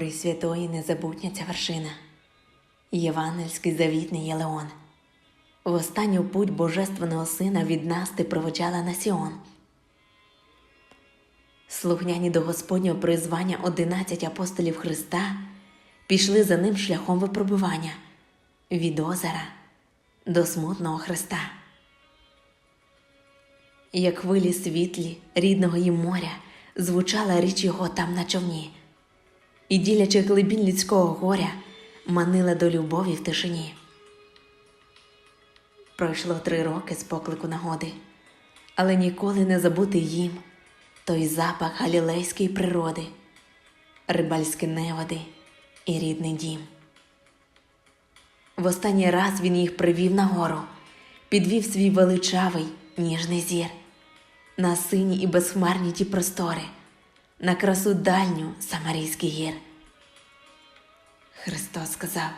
горі святої незабутня ця вершина, Євангельський завітний Єлеон. В останню путь Божественного Сина від нас ти проводжала на Сіон. Слухняні до Господнього призвання одинадцять апостолів Христа пішли за ним шляхом випробування від озера до смутного Христа. Як хвилі світлі рідного їм моря звучала річ його там на човні, і ділячи глибінь людського горя, манила до любові в тишині. Пройшло три роки з поклику нагоди, але ніколи не забути їм той запах галілейської природи, рибальські неводи і рідний дім. В останній раз він їх привів на гору, підвів свій величавий ніжний зір, на сині і безхмарні ті простори, на красу дальню Самарійський гір. Христос сказав: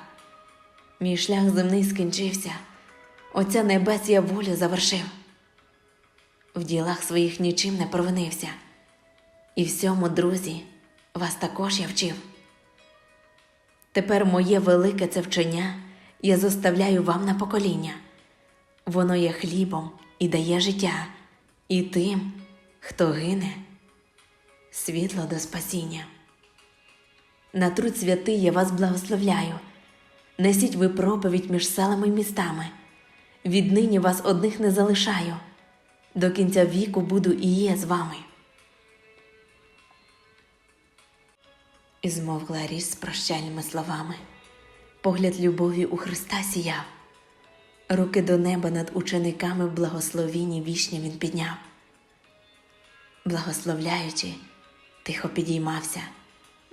Мій шлях земний скінчився, Отця небес я волю завершив. В ділах своїх нічим не провинився, і всьому, друзі, вас також я вчив. Тепер моє велике це вчення я зоставляю вам на покоління. Воно є хлібом і дає життя, і тим, хто гине, світло до спасіння. На труд святий я вас благословляю. Несіть ви проповідь між селами й містами. Віднині вас одних не залишаю. До кінця віку буду і є з вами. І змовкла річ з прощальними словами. Погляд любові у Христа сіяв. Руки до неба над учениками в благословінні вічні він підняв. Благословляючи, тихо підіймався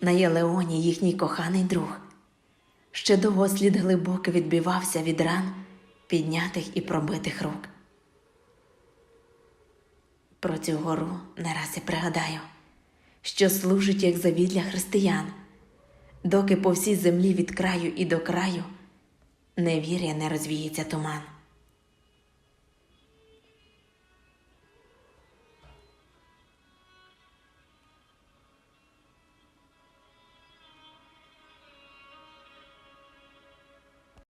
на Єлеоні їхній коханий друг. Ще довго слід глибоко відбивався від ран піднятих і пробитих рук. Про цю гору не і пригадаю, що служить як завід для християн, доки по всій землі від краю і до краю невір'я не розвіється туман.